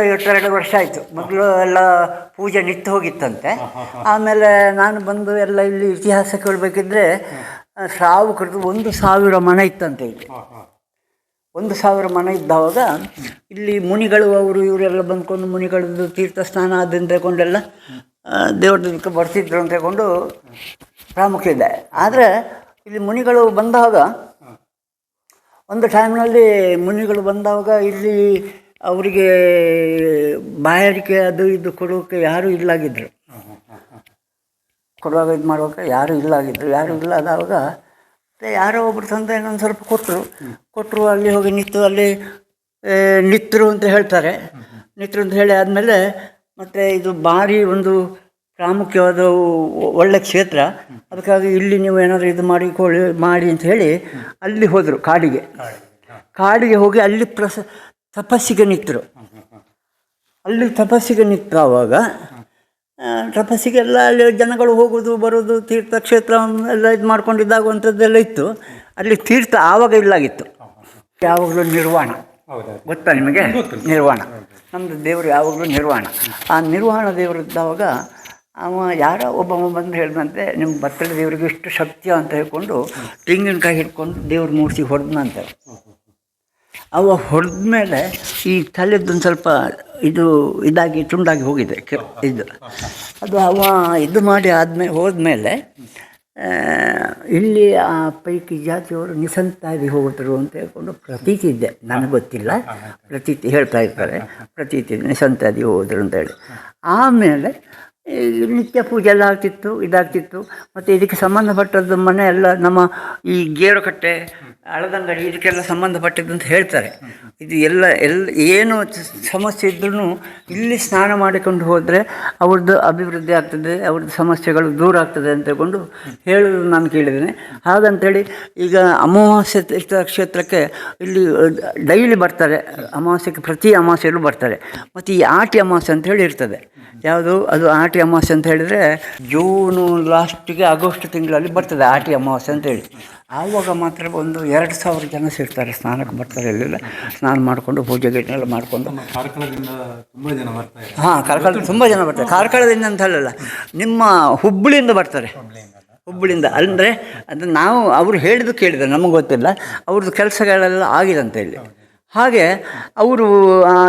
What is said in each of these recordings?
ಐವತ್ತೆರಡು ವರ್ಷ ಆಯಿತು. ಮೊದಲು ಎಲ್ಲ ಪೂಜೆ ನಿಂತು ಹೋಗಿತ್ತಂತೆ. ಆಮೇಲೆ ನಾನು ಬಂದು ಎಲ್ಲ ಇಲ್ಲಿ ಇತಿಹಾಸ ಕೇಳಬೇಕಿದ್ರೆ ಶ್ರಾವಕರದ್ದು ಒಂದು ಸಾವಿರ ಮನೆ ಇತ್ತಂತೆ ಇಲ್ಲಿ. ಒಂದು ಸಾವಿರ ಮನೆ ಇದ್ದಾವಾಗ ಇಲ್ಲಿ ಮುನಿಗಳು ಅವರು ಇವರೆಲ್ಲ ಬಂದ್ಕೊಂಡು ಮುನಿಗಳದ್ದು ತೀರ್ಥ ಸ್ನಾನ ಅದನ್ನು ತಗೊಂಡೆಲ್ಲ ದೇವ್ರದಕ್ಕೆ ಬರ್ತಿದ್ರು ಅಂತ ತಗೊಂಡು ಪ್ರಾಮುಖ್ಯ ಇದೆ. ಆದರೆ ಇಲ್ಲಿ ಮುನಿಗಳು ಬಂದಾಗ ಒಂದು ಟೈಮ್ನಲ್ಲಿ ಮುನಿಗಳು ಬಂದಾಗ ಇಲ್ಲಿ ಅವರಿಗೆ ಬಾಯಾರಿಕೆ ಅದು ಇದು ಕೊಡೋಕೆ ಯಾರೂ ಇಲ್ಲಾಗಿದ್ದರು ಕೊಡುವಾಗ ಇದು ಮಾಡುವಾಗ ಯಾರೂ ಇಲ್ಲಾಗಿದ್ದರು ಯಾರೂ ಮತ್ತೆ ಯಾರೋ ಒಬ್ರು ತಂದೆ ಒಂದು ಸ್ವಲ್ಪ ಕೊಟ್ಟರು ಕೊಟ್ಟರು ಅಲ್ಲಿ ಹೋಗಿ ನಿಂತು ಅಲ್ಲಿ ನಿತ್ತರು ನಿತ್ರು ಅಂತ ಹೇಳ್ತಾರೆ. ನಿತ್ರು ಅಂತ ಹೇಳಿ ಆದಮೇಲೆ ಮತ್ತು ಇದು ಭಾರಿ ಒಂದು ಪ್ರಾಮುಖ್ಯವಾದ ಒಳ್ಳೆ ಕ್ಷೇತ್ರ. ಅದಕ್ಕಾಗಿ ಇಲ್ಲಿ ನೀವು ಏನಾದರೂ ಇದು ಮಾಡಿ ಮಾಡಿ ಅಂತ ಹೇಳಿ ಅಲ್ಲಿ ಹೋದರು ಕಾಡಿಗೆ. ಕಾಡಿಗೆ ಹೋಗಿ ಅಲ್ಲಿ ಪ್ರಸ ತಪಸ್ಸಿಗೆ ನಿಂತರು ಅಲ್ಲಿ ತಪಸ್ಸಿಗೆ ನಿಂತಾವಾಗ ತಪಸ್ಸಿಗೆಲ್ಲ ಅಲ್ಲಿ ಜನಗಳು ಹೋಗೋದು ಬರೋದು ತೀರ್ಥಕ್ಷೇತ್ರ ಎಲ್ಲ ಇದು ಮಾಡ್ಕೊಂಡಿದ್ದಾಗುವಂಥದ್ದೆಲ್ಲ ಇತ್ತು. ಅಲ್ಲಿ ತೀರ್ಥ ಆವಾಗ ಇಲ್ಲಾಗಿತ್ತು. ಯಾವಾಗಲೂ ನಿರ್ವಾಣ. ಗೊತ್ತಾ ನಿಮಗೆ? ನಿರ್ವಾಣ. ನಮ್ಮದು ದೇವರು ಯಾವಾಗಲೂ ನಿರ್ವಾಣ. ಆ ನಿರ್ವಾಣ ದೇವರು ಇದ್ದಾವಾಗ ಅವ ಯಾರೋ ಒಬ್ಬ ಬಂದು ಹೇಳಿದಂತೆ ನಿಮ್ಮ ಭತ್ತದ ದೇವರಿಗೆ ಇಷ್ಟು ಶಕ್ತಿಯ ಅಂತ ಹೇಳ್ಕೊಂಡು ತೆಂಗಿನಕಾಯಿ ಹಿಡ್ಕೊಂಡು ದೇವ್ರ ಮೂರ್ತಿ ಹೊಡೆದ್ನಂತೆ. ಅವ ಹೊಡೆದ ಮೇಲೆ ಈ ತಲೆದೊಂದು ಸ್ವಲ್ಪ ಇದು ಇದಾಗಿ ತುಂಡಾಗಿ ಹೋಗಿದೆ. ಇದು. ಅದು ಅವ ಇದು ಮಾಡಿ ಆದಮೇಲೆ ಹೋದ್ಮೇಲೆ ಮೇಲೆ ಇಲ್ಲಿ ಆ ಪೈಕಿ ಜಾತಿಯವರು ನಿಸಂತಾಗಿ ಹೋಗುತ್ತರು ಅಂತ ಹೇಳ್ಕೊಂಡು ಪ್ರತೀತಿ ಇದೆ. ನನಗೆ ಗೊತ್ತಿಲ್ಲ. ಪ್ರತೀತಿ ಹೇಳ್ತಾ ಇರ್ತಾರೆ. ಪ್ರತೀತಿ ನಿಸಂತಾದಿ ಹೋದ್ರು ಅಂತೇಳಿ ಆಮೇಲೆ ಈ ನಿತ್ಯ ಪೂಜೆ ಎಲ್ಲ ಆಗ್ತಿತ್ತು, ಇದಾಗ್ತಿತ್ತು. ಮತ್ತು ಇದಕ್ಕೆ ಸಂಬಂಧಪಟ್ಟದ್ದು ಮನೆ ಎಲ್ಲ ನಮ್ಮ ಈ ಗೇರುಕಟ್ಟೆ ಹಳದಂಗಡಿ ಇದಕ್ಕೆಲ್ಲ ಸಂಬಂಧಪಟ್ಟಿದ್ದು ಅಂತ ಹೇಳ್ತಾರೆ. ಇದು ಎಲ್ಲ ಎಲ್ಲ ಏನು ಸಮಸ್ಯೆ ಇದ್ರೂ ಇಲ್ಲಿ ಸ್ನಾನ ಮಾಡಿಕೊಂಡು ಹೋದರೆ ಅವ್ರದ್ದು ಅಭಿವೃದ್ಧಿ ಆಗ್ತದೆ, ಅವ್ರದ್ದು ಸಮಸ್ಯೆಗಳು ದೂರ ಆಗ್ತದೆ ಅಂತ ಹೇಳ್ಕೊಂಡು ಹೇಳೋದು ನಾನು ಕೇಳಿದ್ದೇನೆ. ಹಾಗಂತೇಳಿ ಈಗ ಅಮಾವಾಸ್ಯೆ ಕ್ಷೇತ್ರಕ್ಕೆ ಇಲ್ಲಿ ಡೈಲಿ ಬರ್ತಾರೆ ಅಮಾವಾಸ್ಯಕ್ಕೆ ಪ್ರತಿ ಅಮಾವಾಸ್ಯೆಯಲ್ಲೂ ಬರ್ತಾರೆ. ಮತ್ತು ಈ ಆಟಿ ಅಮಾವಾಸ್ಯೆ ಅಂತ ಹೇಳಿ ಇರ್ತದೆ. ಯಾವುದು? ಅದು ಆಟಿ ಅಮಾವಾಸ್ಯೆ ಅಂತ ಹೇಳಿದರೆ ಜೂನು ಲಾಸ್ಟಿಗೆ ಆಗಸ್ಟ್ ತಿಂಗಳಲ್ಲಿ ಬರ್ತದೆ ಆಟಿ ಅಮಾವಾಸ್ಯೆ ಅಂತೇಳಿ ಆವಾಗ ಮಾತ್ರ ಒಂದು ಎರಡು ಸಾವಿರ ಜನ ಸೇರ್ತಾರೆ ಸ್ನಾನಕ್ಕೆ ಬರ್ತಾರೆ ಇಲ್ಲೆಲ್ಲ ಸ್ನಾನ ಮಾಡಿಕೊಂಡು ಪೂಜೆ ಗೀಟೆ ಎಲ್ಲ ಮಾಡಿಕೊಂಡು. ಕಾರ್ಕಳದಿಂದ ಹಾಂ ಕಾರ್ಕಳ ತುಂಬ ಜನ ಬರ್ತಾರೆ. ಕಾರ್ಕಳದಿಂದ ಅಂತ ಹೇಳಲ್ಲ ನಿಮ್ಮ ಹುಬ್ಬಳ್ಳಿಯಿಂದ ಬರ್ತಾರೆ. ಹುಬ್ಬಳ್ಳಿಯಿಂದ ಅಂದರೆ ಅದು ನಾವು ಅವರು ಹೇಳಿದ್ದು ಕೇಳಿದ ನಮಗೆ ಗೊತ್ತಿಲ್ಲ. ಅವ್ರದ್ದು ಕೆಲಸಗಳೆಲ್ಲ ಆಗಿದೆ ಅಂತ ಇಲ್ಲಿ ಹಾಗೆ ಅವರು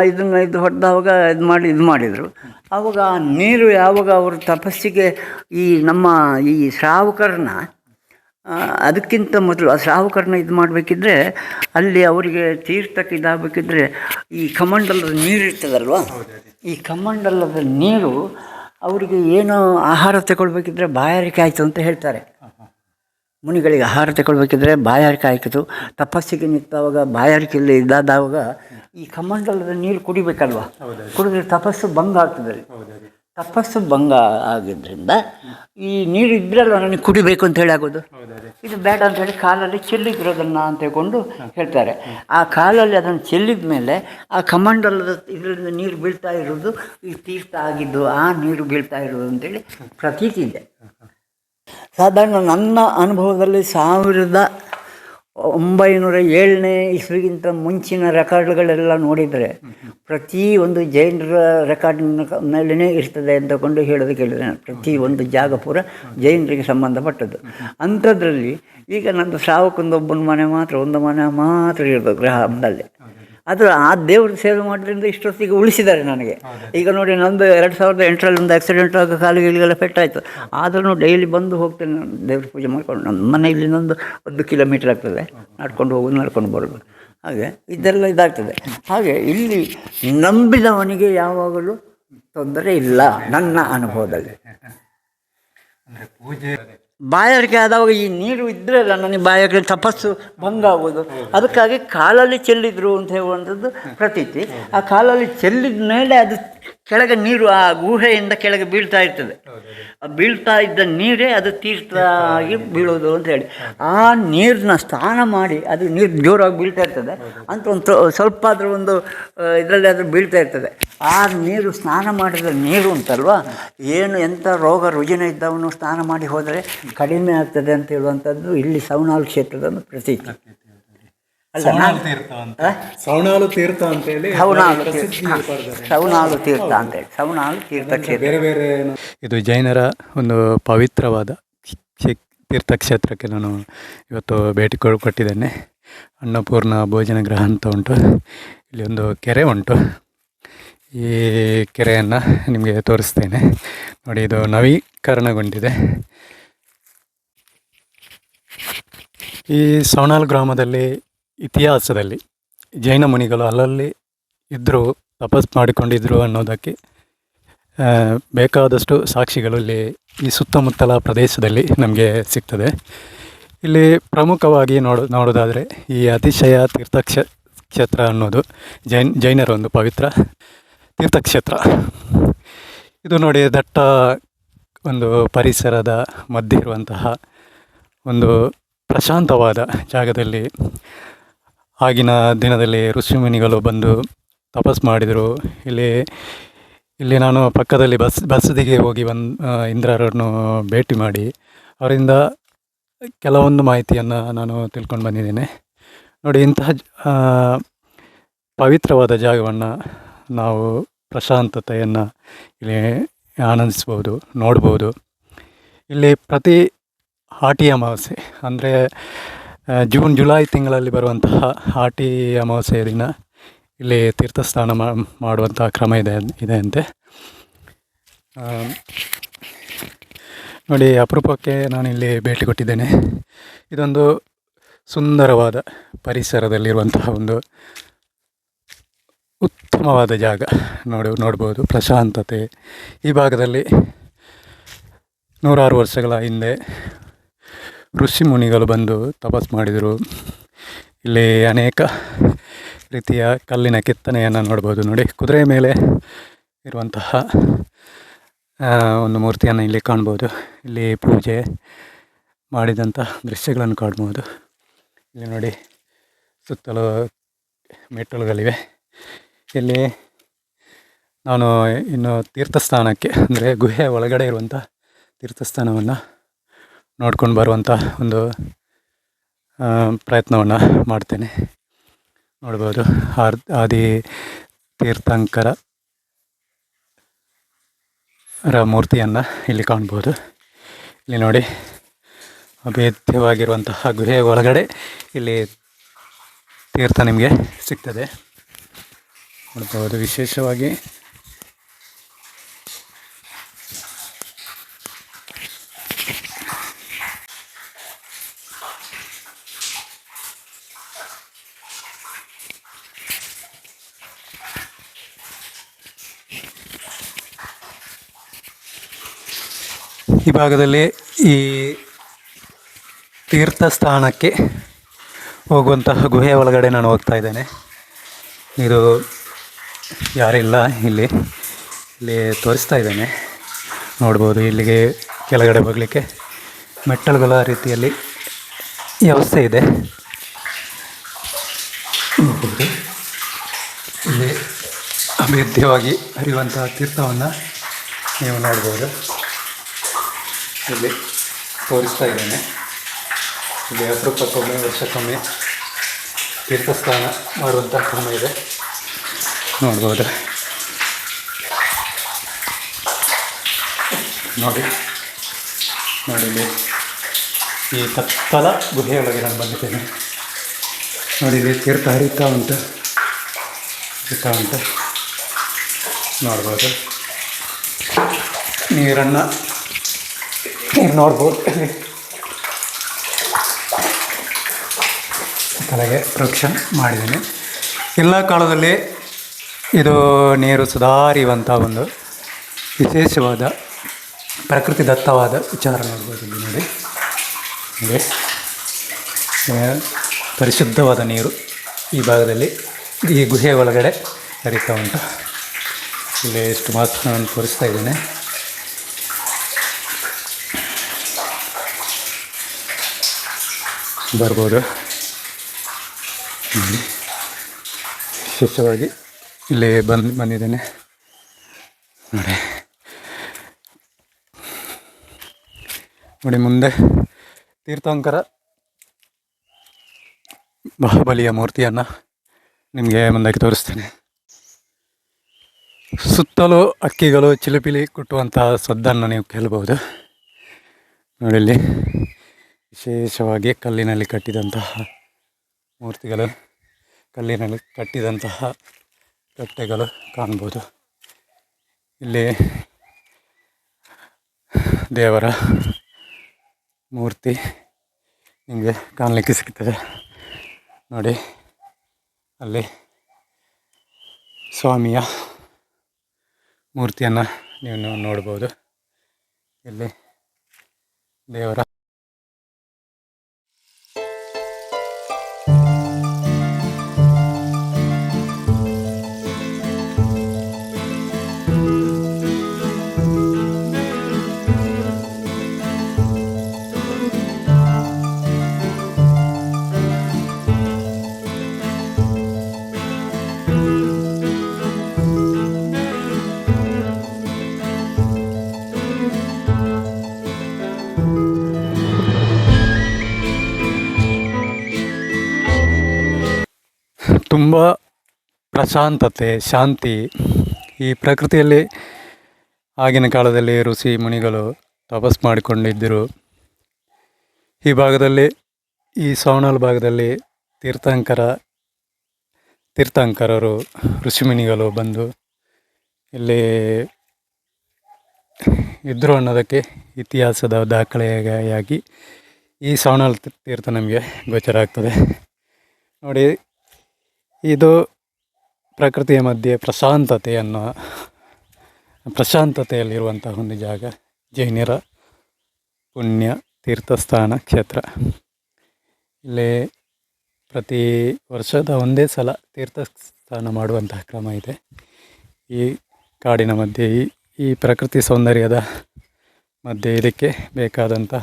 ಇದನ್ನು ಇದು ಹೊಡೆದವಾಗ ಇದು ಮಾಡಿ, ಇದು ಮಾಡಿದರು. ಆವಾಗ ಆ ನೀರು ಯಾವಾಗ ಅವರು ತಪಸ್ಸಿಗೆ ಈ ನಮ್ಮ ಈ ಶ್ರಾವಕರನ್ನ ಅದಕ್ಕಿಂತ ಮೊದಲು ಆ ಶ್ರಾವಕರನ್ನ ಇದು ಮಾಡಬೇಕಿದ್ರೆ, ಅಲ್ಲಿ ಅವರಿಗೆ ತೀರ್ಥಕ್ಕೆ ಇದಾಗಬೇಕಿದ್ರೆ ಈ ಕಮಂಡಲದ ನೀರು ಇರ್ತದಲ್ವ? ಈ ಕಮಂಡಲದ ನೀರು ಅವರಿಗೆ ಏನು ಆಹಾರ ತಗೊಳ್ಬೇಕಿದ್ರೆ ಬಾಯಾರಿಕೆ ಆಯಿತು ಅಂತ ಹೇಳ್ತಾರೆ. ಮುನಿಗಳಿಗೆ ಆಹಾರ ತಗೊಳ್ಬೇಕಿದ್ರೆ ಬಾಯಾರಿಕೆ ಆಯ್ತು ತಪಸ್ಸಿಗೆ ನಿಂತಾವಾಗ ಬಾಯಾರಿಕೆಯಲ್ಲಿ ಇದ್ದಾದಾಗ ಈ ಕಮಂಡಲದ ನೀರು ಕುಡಿಬೇಕಲ್ವ? ಕುಡಿದ್ರೆ ತಪಸ್ಸು ಭಂಗ ಆಗ್ತದೆ. ತಪಸ್ಸು ಭಂಗ ಆಗಿದ್ದರಿಂದ ಈ ನೀರು ಇದ್ರಲ್ಲ ನನಗೆ ಕುಡಿಬೇಕು ಅಂತ ಹೇಳಿ ಆಗೋದು ಇದು ಬೇಡ ಅಂತ ಹೇಳಿ ಕಾಲಲ್ಲಿ ಚೆಲ್ಲಿದ್ರದನ್ನ ಅಂತ ಹೇಳ್ಕೊಂಡು ಹೇಳ್ತಾರೆ. ಆ ಕಾಲಲ್ಲಿ ಅದನ್ನು ಚೆಲ್ಲಿದ ಮೇಲೆ ಆ ಕಮಂಡಲದ ಇದರಿಂದ ನೀರು ಬೀಳ್ತಾ ಇರೋದು ಈ ತೀರ್ಥ ಆಗಿದ್ದು ಆ ನೀರು ಬೀಳ್ತಾ ಇರೋದು ಅಂತೇಳಿ ಪ್ರತೀತಿ ಇದೆ. ಸಾಧಾರಣ ನನ್ನ ಅನುಭವದಲ್ಲಿ ಸಾವಿರದ ಒಂಬೈನೂರ ಏಳನೇ ಇಸ್ವಿಗಿಂತ ಮುಂಚಿನ ರೆಕಾರ್ಡ್ಗಳೆಲ್ಲ ನೋಡಿದರೆ ಪ್ರತಿ ಒಂದು ಜೈನರ ರೆಕಾರ್ಡಿನ ಮೇಲೇ ಇರ್ತದೆ ಅಂತಕೊಂಡು ಹೇಳೋದು ಕೇಳಿದೆ ಪ್ರತಿ ಒಂದು ಜಾಗ ಪೂರ ಜೈನರಿಗೆ ಸಂಬಂಧಪಟ್ಟದ್ದು. ಅಂಥದ್ರಲ್ಲಿ ಈಗ ನಂದು ಶ್ರಾವಕೊಂದೊಬ್ಬನ ಮನೆ ಮಾತ್ರ, ಒಂದು ಮನೆ ಮಾತ್ರ ಇರೋದು ಗ್ರಾಮದಲ್ಲಿ ಅದು ಆ ದೇವರು ಸೇವೆ ಮಾಡೋದ್ರಿಂದ ಇಷ್ಟೊತ್ತಿಗೆ ಉಳಿಸಿದ್ದಾರೆ ನನಗೆ. ಈಗ ನೋಡಿ ನಂದು ಎರಡು ಸಾವಿರದ ಎಂಟರಲ್ಲಿ ಒಂದು ಆಕ್ಸಿಡೆಂಟ್ ಆಗ ಕಾಲಿಗೆ ಫೆಟ್ ಪೆಟ್ಟಾಯಿತು ಆದ್ರೂ ಡೈಲಿ ಬಂದು ಹೋಗ್ತೇನೆ ನಾನು ದೇವ್ರ ಪೂಜೆ ಮಾಡ್ಕೊಂಡು ನನ್ನ ಮನೆ ನಂದು ಒಂದು ಕಿಲೋಮೀಟ್ರ್ ಆಗ್ತದೆ. ನಡ್ಕೊಂಡು ಹೋಗೋದು ನಡ್ಕೊಂಡು ಬರೋದು. ಹಾಗೆ ಇದೆಲ್ಲ ಇದಾಗ್ತದೆ. ಹಾಗೆ ಇಲ್ಲಿ ನಂಬಿದವನಿಗೆ ಯಾವಾಗಲೂ ತೊಂದರೆ ಇಲ್ಲ ನನ್ನ ಅನುಭವದಲ್ಲಿ. ಅಂದರೆ ಪೂಜೆ ಬಾಯಾರಿಕೆ ಆದಾಗ ಈ ನೀರು ಇದ್ದರೆ ಅಲ್ಲ ನನಗೆ ಬಾಯಾರಿಕೆ ತಪಸ್ಸು ಭಂಗ ಆಗೋದು. ಅದಕ್ಕಾಗಿ ಕಾಲಲ್ಲಿ ಚೆಲ್ಲಿದ್ರು ಅಂತ ಹೇಳುವಂಥದ್ದು ಪ್ರತೀತಿ. ಆ ಕಾಲಲ್ಲಿ ಚೆಲ್ಲಿದ ಮೇಲೆ ಅದು ಕೆಳಗೆ ನೀರು ಆ ಗುಹೆಯಿಂದ ಕೆಳಗೆ ಬೀಳ್ತಾ ಇರ್ತದೆ. ಆ ಬೀಳ್ತಾ ಇದ್ದ ನೀರೇ ಅದು ತೀರ್ಥ ಆಗಿ ಬೀಳೋದು ಅಂತ ಹೇಳಿ. ಆ ನೀರನ್ನ ಸ್ನಾನ ಮಾಡಿ ಅದು ನೀರು ಜೋರಾಗಿ ಬೀಳ್ತಾ ಇರ್ತದೆ. ಅಂತ ಒಂದು ಸ್ವಲ್ಪ ಆದರೂ ಒಂದು ಇದರಲ್ಲಿ ಆದರೂ ಬೀಳ್ತಾ ಇರ್ತದೆ. ಆ ನೀರು ಸ್ನಾನ ಮಾಡಿದ ನೀರು ಉಂಟಲ್ವಾ? ಏನು ಎಂಥ ರೋಗ ರುಜಿನ ಇದ್ದವನು ಸ್ನಾನ ಮಾಡಿ ಹೋದರೆ ಕಡಿಮೆ ಆಗ್ತದೆ ಅಂತ ಹೇಳುವಂಥದ್ದು ಇಲ್ಲಿ ಸೌನಾಲ್ ಕ್ಷೇತ್ರದ ಒಂದು ಪ್ರತೀತಿ. ಸವಣಾಲು ತೀರ್ಥ ಅಂತ. ಹೇಳಿ ಸವಣಾಲು ತೀರ್ಥ. ಅಂತ ಹೇಳಿ. ತೀರ್ಥ. ತೀರ್ಥ ಬೇರೆ ಬೇರೆ ಇದು ಜೈನರ ಒಂದು ಪವಿತ್ರವಾದ ಕ್ಷೇ- ತೀರ್ಥಕ್ಷೇತ್ರಕ್ಕೆ ನಾನು ಇವತ್ತು ಭೇಟಿ ಕೊಟ್ಟಿದ್ದೇನೆ. ಅನ್ನಪೂರ್ಣ ಭೋಜನ ಗೃಹ ಅಂತ ಉಂಟು. ಇಲ್ಲಿ ಒಂದು ಕೆರೆ ಉಂಟು. ಈ ಕೆರೆಯನ್ನು ನಿಮಗೆ ತೋರಿಸ್ತೇನೆ. ನೋಡಿ ಇದು ನವೀಕರಣಗೊಂಡಿದೆ. ಈ ಸವಣಾಲ್ ಗ್ರಾಮದಲ್ಲಿ ಇತಿಹಾಸದಲ್ಲಿ ಜೈನ ಮುನಿಗಳು ಅಲ್ಲಲ್ಲಿ ಇದ್ದರು ತಪಸ್ ಮಾಡಿಕೊಂಡಿದ್ದರು ಅನ್ನೋದಕ್ಕೆ ಬೇಕಾದಷ್ಟು ಸಾಕ್ಷಿಗಳು ಇಲ್ಲಿ ಈ ಸುತ್ತಮುತ್ತಲ ಪ್ರದೇಶದಲ್ಲಿ ನಮಗೆ ಸಿಗ್ತದೆ. ಇಲ್ಲಿ ಪ್ರಮುಖವಾಗಿ ನೋಡೋ, ನೋಡೋದಾದರೆ ಈ ಅತಿಶಯ ತೀರ್ಥಕ್ಷ, ಕ್ಷೇತ್ರ ಅನ್ನೋದು ಜೈನ್, ಜೈನರ ಒಂದು ಪವಿತ್ರ ತೀರ್ಥಕ್ಷೇತ್ರ. ಇದು ನೋಡಿ ದಟ್ಟ ಒಂದು ಪರಿಸರದ ಮಧ್ಯೆ ಇರುವಂತಹ ಒಂದು ಪ್ರಶಾಂತವಾದ ಜಾಗದಲ್ಲಿ ಆಗಿನ ದಿನದಲ್ಲಿ ಋಷಿಮುನಿಗಳು ಬಂದು ತಪಸ್ ಮಾಡಿದರು. ಇಲ್ಲಿ ಇಲ್ಲಿ ನಾನು ಪಕ್ಕದಲ್ಲಿ ಬಸ್ ಬಸದಿಗೆ ಹೋಗಿ ಬಂದು ಇಂದ್ರರನ್ನು ಭೇಟಿ ಮಾಡಿ, ಅವರಿಂದ ಕೆಲವೊಂದು ಮಾಹಿತಿಯನ್ನು ನಾನು ತಿಳ್ಕೊಂಡು ಬಂದಿದ್ದೇನೆ. ನೋಡಿ, ಇಂತಹ ಪವಿತ್ರವಾದ ಜಾಗವನ್ನು ನಾವು ಪ್ರಶಾಂತತೆಯನ್ನು ಇಲ್ಲಿ ಆನಂದಿಸ್ಬೋದು, ನೋಡ್ಬೋದು. ಇಲ್ಲಿ ಪ್ರತಿ ಆಟಿ ಅಮಾವಾಸ್ಯೆ ಅಂದರೆ ಜೂನ್, ಜುಲೈ ತಿಂಗಳಲ್ಲಿ ಬರುವಂತಹ ಆಟಿ ಅಮಾವಾಸ್ಯೆಯ ದಿನ ಇಲ್ಲಿ ತೀರ್ಥಸ್ನಾನ ಮಾ- ಮಾಡುವಂತಹ ಕ್ರಮ ಇದೆ ಇದೆ ಅಂತೆ. ನೋಡಿ, ಅಪರೂಪಕ್ಕೆ ನಾನು ಇಲ್ಲಿ ಭೇಟಿ ಕೊಟ್ಟಿದ್ದೇನೆ. ಇದೊಂದು ಸುಂದರವಾದ ಪರಿಸರದಲ್ಲಿರುವಂತಹ ಒಂದು ಉತ್ತಮವಾದ ಜಾಗ ನೋಡಿ, ನೋಡ್ಬೋದು. ಪ್ರಶಾಂತತೆ. ಈ ಭಾಗದಲ್ಲಿ ನೂರಾರು ವರ್ಷಗಳ ಹಿಂದೆ ಋಷಿ ಮುನಿಗಳು ಬಂದು ತಪಸ್ ಮಾಡಿದರು. ಇಲ್ಲಿ ಅನೇಕ ರೀತಿಯ ಕಲ್ಲಿನ ಕೆತ್ತನೆಯನ್ನು ನೋಡ್ಬೋದು ನೋಡಿ. ಕುದುರೆ ಮೇಲೆ ಇರುವಂತಹ ಒಂದು ಮೂರ್ತಿಯನ್ನು ಇಲ್ಲಿ ಕಾಣ್ಬೋದು. ಇಲ್ಲಿ ಪೂಜೆ ಮಾಡಿದಂಥ ದೃಶ್ಯಗಳನ್ನು ಕಾಣ್ಬೋದು. ಇಲ್ಲಿ ನೋಡಿ ಸುತ್ತಲೂ ಮೆಟ್ಟಲುಗಳಿವೆ. ಇಲ್ಲಿ ನಾನು ಇನ್ನು ತೀರ್ಥಸ್ಥಾನಕ್ಕೆ, ಅಂದರೆ ಗುಹೆ ಒಳಗಡೆ ಇರುವಂಥ ತೀರ್ಥಸ್ಥಾನವನ್ನು ನೋಡ್ಕೊಂಡು ಬರುವಂಥ ಒಂದು ಪ್ರಯತ್ನವನ್ನು ಮಾಡ್ತೇನೆ. ನೋಡ್ಬೋದು. ಆರ್, ಆದಿ ತೀರ್ಥಂಕರ ರ ಮೂರ್ತಿಯನ್ನು ಇಲ್ಲಿ ಕಾಣ್ಬೋದು. ಇಲ್ಲಿ ನೋಡಿ, ಅಭೇದ್ಯವಾಗಿರುವಂತಹ ಗುಹೆ ಒಳಗಡೆ ಇಲ್ಲಿ ತೀರ್ಥ ನಿಮಗೆ ಸಿಗ್ತದೆ. ನೋಡ್ಬೋದು. ವಿಶೇಷವಾಗಿ ಈ ಭಾಗದಲ್ಲಿ ಈ ತೀರ್ಥಸ್ಥಾನಕ್ಕೆ ಹೋಗುವಂತಹ ಗುಹೆ ಒಳಗಡೆ ನಾನು ಹೋಗ್ತಾ ಇದ್ದೇನೆ. ಇದು ಯಾರಿಲ್ಲ, ಇಲ್ಲಿ ಇಲ್ಲಿ ತೋರಿಸ್ತಾ ಇದ್ದೇನೆ. ನೋಡ್ಬೋದು, ಇಲ್ಲಿಗೆ ಕೆಳಗಡೆ ಹೋಗಲಿಕ್ಕೆ ಮೆಟ್ಟಲುಗಳ ರೀತಿಯಲ್ಲಿ ವ್ಯವಸ್ಥೆ ಇದೆ. ಇಲ್ಲಿ ಅಭೇದ್ಯವಾಗಿ ಹರಿಯುವಂತಹ ತೀರ್ಥವನ್ನು ನೀವು ನೋಡ್ಬೋದು. ಇಲ್ಲಿ ತೋರಿಸ್ತಾ ಇದ್ದೇನೆ. ಇಲ್ಲಿ ಅಪರೂಪಕ್ಕೊಮ್ಮೆ ವರ್ಷಕ್ಕೊಮ್ಮೆ ತೀರ್ಥಸ್ಥಾನ ಮಾಡುವಂಥ ಕ್ರಮ ಇದೆ. ನೋಡ್ಬೋದು ನೋಡಿ ನೋಡಿ ಇಲ್ಲಿ ಈ ಕತ್ತಲ ಗುಹೆಯೊಳಗೆ ನಾನು ಬಂದಿದ್ದೇನೆ. ನೋಡಿ ಇಲ್ಲಿ ತೀರ್ಥ ಹರಿತಾ ಉಂಟು ಹರಿತಾ ಉಂಟು ನೋಡ್ಬೋದು. ನೀರನ್ನು ನೀರು ನೋಡ್ಬೋದು ತಲೆಗೆ ಪ್ರೊಕ್ಷನ್ ಮಾಡಿದ್ದೀನಿ. ಎಲ್ಲ ಕಾಲದಲ್ಲಿ ಇದು ನೀರು ಸುಧಾರಿಯುವಂಥ ಒಂದು ವಿಶೇಷವಾದ ಪ್ರಕೃತಿ ದತ್ತವಾದ ವಿಚಾರ ನೋಡ್ಬೋದು ಇಲ್ಲಿ ನೋಡಿ. ನೋಡಿ ಪರಿಶುದ್ಧವಾದ ನೀರು ಈ ಭಾಗದಲ್ಲಿ ಈ ಗುಹೆ ಒಳಗಡೆ ಹರಿತಾ ಉಂಟು. ಇಲ್ಲಿ ಎಷ್ಟು ಮಾತ್ರ ನಾನು ತೋರಿಸ್ತಾ ಇದ್ದೇನೆ. ಬರ್ಬೋದು. ವಿಶೇಷವಾಗಿ ಇಲ್ಲಿ ಬಂದು ಬಂದಿದ್ದೇನೆ. ನೋಡಿ. ನೋಡಿ ಮುಂದೆ ತೀರ್ಥಂಕರ ಬಾಹುಬಲಿಯ ಮೂರ್ತಿಯನ್ನು ನಿಮಗೆ ಮುಂದಕ್ಕೆ ತೋರಿಸ್ತೇನೆ. ಸುತ್ತಲೂ ಅಕ್ಕಿಗಳು ಚಿಲಿಪಿಲಿ ಕುಟ್ಟುವಂತಹ ಸದ್ದನ್ನು ನೀವು ಕೇಳಬಹುದು ನೋಡಿ ಇಲ್ಲಿ. ವಿಶೇಷವಾಗಿ ಕಲ್ಲಿನಲ್ಲಿ ಕಟ್ಟಿದಂತಹ ಮೂರ್ತಿಗಳು, ಕಲ್ಲಿನಲ್ಲಿ ಕಟ್ಟಿದಂತಹ ಕಟ್ಟೆಗಳು ಕಾಣ್ಬೋದು. ಇಲ್ಲಿ ದೇವರ ಮೂರ್ತಿ ನಿಮಗೆ ಕಾಣಲಿಕ್ಕೆ ಸಿಗ್ತದೆ. ನೋಡಿ, ಅಲ್ಲಿ ಸ್ವಾಮಿಯ ಮೂರ್ತಿಯನ್ನು ನೀವು ನೋಡ್ಬೋದು. ಇಲ್ಲಿ ದೇವರ ತುಂಬ ಪ್ರಶಾಂತತೆ, ಶಾಂತಿ ಈ ಪ್ರಕೃತಿಯಲ್ಲಿ ಆಗಿನ ಕಾಲದಲ್ಲಿ ಋಷಿ ಮುನಿಗಳು ತಪಸ್ ಮಾಡಿಕೊಂಡಿದ್ದರು. ಈ ಭಾಗದಲ್ಲಿ, ಈ ಸೌನಲ್ ಭಾಗದಲ್ಲಿ ತೀರ್ಥಂಕರ, ತೀರ್ಥಂಕರರು ಋಷಿಮುನಿಗಳು ಬಂದು ಇಲ್ಲಿ ಇದ್ದರು ಅನ್ನೋದಕ್ಕೆ ಇತಿಹಾಸದ ದಾಖಲೆಯಾಗಿ ಈ ಸೌನಲ್ ತೀರ್ಥ ನಮಗೆ ಗೋಚರ ಆಗ್ತದೆ. ನೋಡಿ ಇದು ಪ್ರಕೃತಿಯ ಮಧ್ಯೆ ಪ್ರಶಾಂತತೆಯನ್ನು, ಪ್ರಶಾಂತತೆಯಲ್ಲಿರುವಂತಹ ಒಂದು ಜಾಗ, ಜೈನರ ಪುಣ್ಯ ತೀರ್ಥಸ್ಥಾನ ಕ್ಷೇತ್ರ. ಇಲ್ಲಿ ಪ್ರತಿ ವರ್ಷದ ಒಂದೇ ಸಲ ತೀರ್ಥಸ್ಥಾನ ಮಾಡುವಂತಹ ಕ್ರಮ ಇದೆ. ಈ ಕಾಡಿನ ಮಧ್ಯೆ, ಈ ಈ ಪ್ರಕೃತಿ ಸೌಂದರ್ಯದ ಮಧ್ಯೆ ಇದಕ್ಕೆ ಬೇಕಾದಂಥ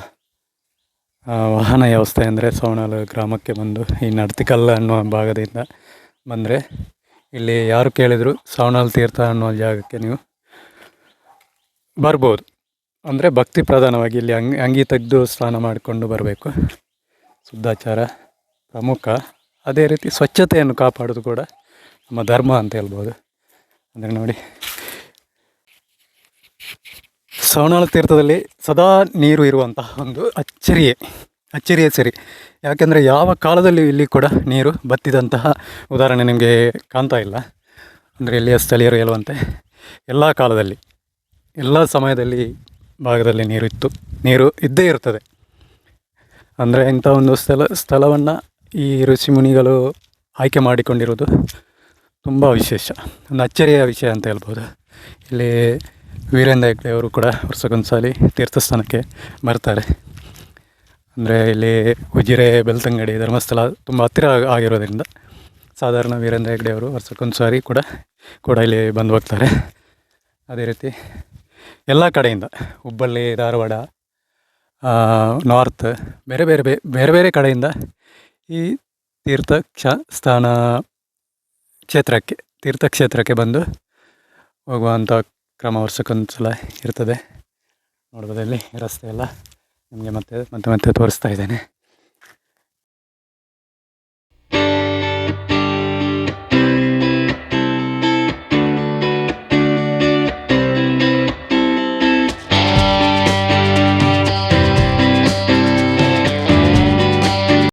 ವಾಹನ ವ್ಯವಸ್ಥೆ ಅಂದರೆ ಸೋಣಾಲ ಗ್ರಾಮಕ್ಕೆ ಬಂದು ಈ ನಡ್ತಿಕಲ್ಲ ಅನ್ನುವ ಭಾಗದಿಂದ ಬಂದರೆ ಇಲ್ಲಿ ಯಾರು ಕೇಳಿದರೂ ಸಾವನಲ್ ತೀರ್ಥ ಅನ್ನೋ ಜಾಗಕ್ಕೆ ನೀವು ಬರ್ಬೋದು. ಅಂದರೆ ಭಕ್ತಿ ಪ್ರಧಾನವಾಗಿ ಇಲ್ಲಿ ಅಂಗಿ ಅಂಗಿ ತೆಗೆದು ಸ್ನಾನ ಮಾಡಿಕೊಂಡು ಬರಬೇಕು. ಶುದ್ಧಾಚಾರ ಪ್ರಮುಖ. ಅದೇ ರೀತಿ ಸ್ವಚ್ಛತೆಯನ್ನು ಕಾಪಾಡೋದು ಕೂಡ ನಮ್ಮ ಧರ್ಮ ಅಂತ ಹೇಳ್ಬೋದು. ಅಂದರೆ ನೋಡಿ ಸವಣಾಳ ತೀರ್ಥದಲ್ಲಿ ಸದಾ ನೀರು ಇರುವಂತಹ ಒಂದು ಅಚ್ಚರಿಯೇ. ಅಚ್ಚರಿಯೇ ಸರಿ. ಯಾಕೆಂದರೆ ಯಾವ ಕಾಲದಲ್ಲಿ ಇಲ್ಲಿ ಕೂಡ ನೀರು ಬತ್ತಿದಂತಹ ಉದಾಹರಣೆ ನಿಮಗೆ ಕಾಣ್ತಾ ಇಲ್ಲ. ಅಂದರೆ ಇಲ್ಲಿಯ ಸ್ಥಳೀಯರು ಹೇಳುವಂತೆ ಎಲ್ಲ ಕಾಲದಲ್ಲಿ, ಎಲ್ಲ ಸಮಯದಲ್ಲಿ ಭಾಗದಲ್ಲಿ ನೀರು ಇತ್ತು. ನೀರು ಇದ್ದೇ ಇರ್ತದೆ ಅಂದರೆ ಇಂಥ ಒಂದು ಸ್ಥಳ, ಸ್ಥಳವನ್ನು ಈ ಋಷಿ ಮುನಿಗಳು ಆಯ್ಕೆ ಮಾಡಿಕೊಂಡಿರೋದು ತುಂಬ ವಿಶೇಷ. ಒಂದು ಅಚ್ಚರಿಯ ವಿಷಯ ಅಂತ ಹೇಳ್ಬೋದು. ಇಲ್ಲಿ ವೀರೇಂದ್ರ ಹೆಗ್ಡೆ ಅವರು ಕೂಡ ವರ್ಷಕ್ಕೊಂದು ಸಾರಿ ತೀರ್ಥಸ್ಥಾನಕ್ಕೆ ಬರ್ತಾರೆ. ಅಂದರೆ ಇಲ್ಲಿ ಉಜಿರೆ, ಬೆಳ್ತಂಗಡಿ, ಧರ್ಮಸ್ಥಳ ತುಂಬ ಹತ್ತಿರ ಆಗ್- ಆಗಿರೋದ್ರಿಂದ ಸಾಧಾರಣ ವೀರೇಂದ್ರ ಹೆಗ್ಡೆ ಅವರು ವರ್ಷಕ್ಕೊಂದು ಸಾರಿ ಕೂಡ ಕೂಡ ಇಲ್ಲಿ ಬಂದು ಹೋಗ್ತಾರೆ. ಅದೇ ರೀತಿ ಎಲ್ಲ ಕಡೆಯಿಂದ ಹುಬ್ಬಳ್ಳಿ, ಧಾರವಾಡ ನಾರ್ತ್ ಬೇರೆ ಬೇರೆ ಬೇರೆ ಬೇರೆ ಕಡೆಯಿಂದ ಈ ತೀರ್ಥ ಕ್ಷ ಸ್ಥಾನ ಕ್ಷೇತ್ರಕ್ಕೆ, ತೀರ್ಥಕ್ಷೇತ್ರಕ್ಕೆ ಬಂದು ಹೋಗುವಂಥ ಕ್ರಮ ವರ್ಷಕ್ಕೊಂದು ಸಲ ಇರ್ತದೆ ನೋಡ್ಬೋದಲ್ಲಿ ರಸ್ತೆ ಎಲ್ಲ. ನಿಮಗೆ ಮತ್ತೆ ಮತ್ತೆ ಮತ್ತೆ ತೋರಿಸ್ತಾ ಇದ್ದೇನೆ.